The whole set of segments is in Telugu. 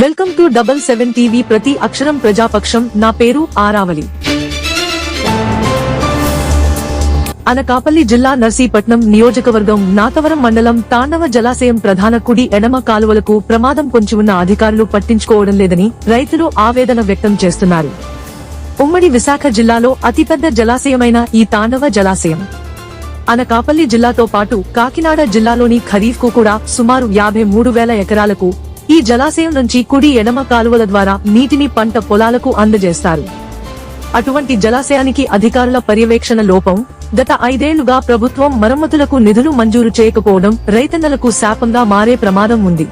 Welcome to double seven TV ప్రతి అక్షరం ప్రజాపక్షం. నా పేరు ఆరావళి. అనకాపల్లి జిల్లా నర్సీపట్నం నియోజకవర్గం నాతవరం మండలం తాండవ జలాశయం ప్రధాన కుడి ఎడమ కాలువలకు ప్రమాదం పొంచి ఉన్న అధికారులు పట్టించుకోవడం లేదని రైతులు ఆవేదన వ్యక్తం చేస్తున్నారు. ఉమ్మడి విశాఖ జిల్లాలో అతిపెద్ద జలాశయమైన ఈ తాండవ జలాశయం. అనకాపల్లి జిల్లాతో పాటు కాకినాడ జిల్లాలోని ఖరీఫ్కు కూడా సుమారు యాభై మూడు వేల ఎకరాలకు ఈ జలాశయం నుంచి కుడి ఎడమ కాలువల ద్వారా నీటిని పంట పొలాలకు అందజేస్తారు. అటువంటి జలాశయానికి అధికారుల పర్యవేక్షణ లోపం గత ఐదేళ్ళుగా ప్రభుత్వం మరమ్మతులకు నిధులు మంజూరు చేయకపోవడం రైతన్నలకు శాపంగా మారే ప్రమాదం ఉంది.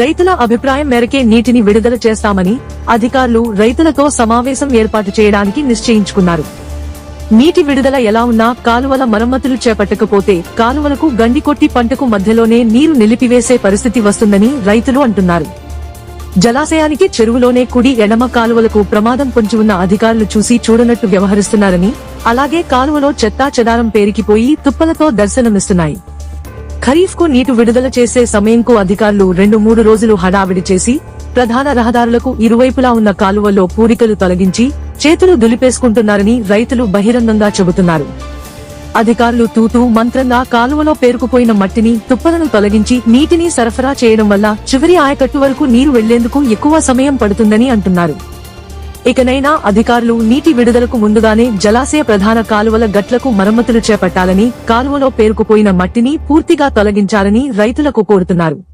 రైతుల అభిప్రాయం మేరకే నీటిని విడుదల చేస్తామని అధికారులు రైతులతో సమావేశం ఏర్పాటు చేయడానికి నిశ్చయించుకున్నారు. నీటి విడుదల ఎలా ఉన్నా కాలువల మరమ్మతులు చేపట్టకపోతే కాలువలకు గండి కొట్టి పంటకు మధ్యలోనే నీరు నిలిపివేసే పరిస్థితి వస్తుందని రైతులు అంటున్నారు. జలాశయానికి చెరువులోనే కుడి ఎడమ కాలువలకు ప్రమాదం పొంచి ఉన్న అధికారులు చూసి చూడనట్టు వ్యవహరిస్తున్నారని అలాగే కాలువలో చెత్తా చెదారం పేరికిపోయి తుప్పలతో దర్శనమిస్తున్నాయి. ఖరీఫ్కు నీటి విడుదల చేసే సమయంకు అధికారులు రెండు మూడు రోజులు హడావిడి చేసి ప్రధాన రహదారులకు ఇరువైపులా ఉన్న కాలువల్లో పూరికలు తొలగించి చేతులు దులిపేసుకుంటున్నారని రైతులు బహిరంగంగా చెబుతున్నారు. అధికారులు తూతూ మంత్రంగా కాలువలో పేరుకుపోయిన మట్టిని తుప్పలను తొలగించి నీటిని సరఫరా చేయడం వల్ల చివరి ఆయకట్టు వరకు నీరు వెళ్ళేందుకు ఎక్కువ సమయం పడుతుందని అంటున్నారు. ఇకనైనా అధికారులు నీటి విడుదలకు ముందుగానే జలాశయ ప్రధాన కాలువల గట్లకు మరమ్మతులు చేపట్టాలని కాలువలో పేరుకుపోయిన మట్టిని పూర్తిగా తొలగించాలని రైతులకు కోరుతున్నారు.